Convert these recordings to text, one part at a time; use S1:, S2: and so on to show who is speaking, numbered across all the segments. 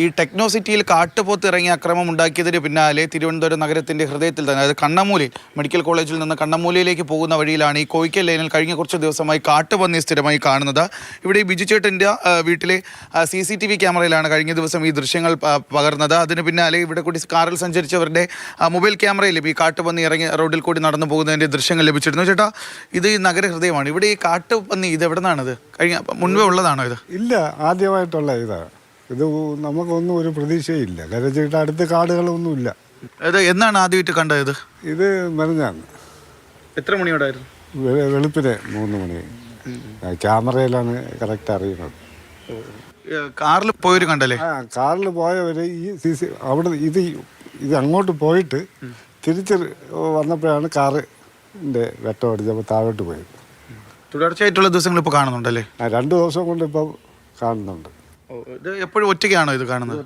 S1: ഈ ടെക്നോസിറ്റിയിൽ കാട്ടുപോത്ത് ഇറങ്ങിയ അക്രമം ഉണ്ടാക്കിയതിന് പിന്നാലെ തിരുവനന്തപുരം നഗരത്തിന്റെ ഹൃദയത്തിൽ തന്നെ അതായത് കണ്ണമൂലിൽ മെഡിക്കൽ കോളേജിൽ നിന്ന് കണ്ണമൂലയിലേക്ക് പോകുന്ന വഴിയിലാണ് ഈ കോയിക്കൽ ലൈനിൽ കഴിഞ്ഞ കുറച്ച് ദിവസമായി കാട്ടുപന്നി സ്ഥിരമായി കാണുന്നത്. ഇവിടെ ബിജു ചേട്ടന്റെ വീട്ടിലെ സി സി ടി വി ക്യാമറയിലാണ് കഴിഞ്ഞ ദിവസം ഈ ദൃശ്യങ്ങൾ പകർന്നത്. അതിന് പിന്നാലെ ഇവിടെ കൂടി കാറിൽ സഞ്ചരിച്ചവരുടെ മൊബൈൽ ക്യാമറയിൽ ഈ കാട്ടുപന്നി ഇറങ്ങി റോഡിൽ കൂടി നടന്നു പോകുന്നതിന്റെ ദൃശ്യങ്ങൾ ലഭിച്ചിരുന്നു. ചേട്ടാ ഇത് ഈ നഗരഹൃദയമാണ്. ഇവിടെ ഈ കാട്ടുപന്നി ഇത് എവിടെ നിന്നാണ് ഇത് കഴിഞ്ഞ മുൻപേ ഉള്ളതാണോ ഇത്?
S2: ഇല്ല ആദ്യമായിട്ടുള്ള ഇതാണ്. ഇത് നമുക്കൊന്നും ഒരു പ്രതീക്ഷയില്ല. കാരണം വെച്ചിട്ട് അടുത്ത് കാടുകളൊന്നുമില്ല.
S1: ഇത് എന്നാണ് ആദ്യമായിട്ട് കണ്ടത്? ഇത്
S2: ഇത് മെനഞ്ഞാന്ന്.
S1: എത്ര മണിയോടായിരുന്നു?
S2: വെ- വെളുപ്പിന് മൂന്ന് മണി. ക്യാമറയിലാണ് കറക്റ്റ് അറിയുന്നത്.
S1: കാറിൽ പോയൊരു കണ്ടല്ലേ?
S2: ആ കാറിൽ പോയവര് ഈ സി സി അവിടെ ഇത് ഇത് അങ്ങോട്ട് പോയിട്ട് തിരിച്ച് വന്നപ്പോഴാണ് കാറിന്റെ വെട്ടം അടിച്ചപ്പോൾ താഴോട്ട് പോയത്.
S1: തുടർച്ചയായിട്ടുള്ള ദിവസങ്ങൾ ഇപ്പോൾ കാണുന്നുണ്ടല്ലേ?
S2: ആ രണ്ട് ദിവസം കൊണ്ട് ഇപ്പം കാണുന്നുണ്ട്.
S1: ഇത് എപ്പോഴും ഒറ്റയ്ക്കാണോ ഇത് കാണുന്നത്?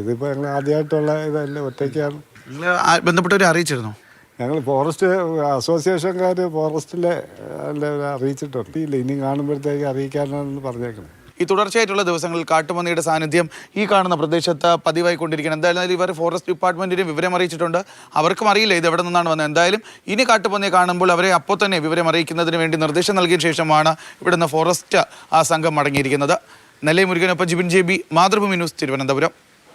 S2: ഇതിപ്പോ ഞങ്ങൾ ആദ്യമായിട്ടുള്ള ഇതല്ല ഒറ്റയ്ക്കാണ്.
S1: നിങ്ങൾ ബന്ധപ്പെട്ടവരെ അറിയിച്ചിരുന്നോ?
S2: ഞങ്ങൾ ഫോറസ്റ്റ് അസോസിയേഷൻകാർ ഫോറസ്റ്റിലെ അറിയിച്ചിട്ടുണ്ട്. ഇല്ല ഇനി കാണുമ്പോഴത്തേക്ക് അറിയിക്കാനാണെന്ന് പറഞ്ഞേക്കുന്നത്
S1: ഈ തുടർച്ചയായിട്ടുള്ള ദിവസങ്ങളിൽ കാട്ടുപന്നിയുടെ സാന്നിധ്യം ഈ കാണുന്ന പ്രദേശത്ത് പതിവായി കൊണ്ടിരിക്കണം എന്തായാലും ഇവർ ഫോറസ്റ്റ് ഡിപ്പാർട്ട്മെന്റിനെ വിവരം അറിയിച്ചിട്ടുണ്ട്. അവർക്കും അറിയില്ല ഇത് എവിടെ നിന്നാണ് വന്നത്. എന്തായാലും ഇനി കാട്ടുപന്നിയെ കാണുമ്പോൾ അവരെ അപ്പോൾ തന്നെ വിവരം അറിയിക്കുന്നതിന് വേണ്ടി നിർദ്ദേശം നൽകിയ ശേഷമാണ് ഇവിടുന്ന് ഫോറസ്റ്റ് ആ സംഘം മടങ്ങിയിരിക്കുന്നത്. Nellai മുരുകനൊപ്പം Jibin J B Mathrubhumi news Thiruvananthapuram.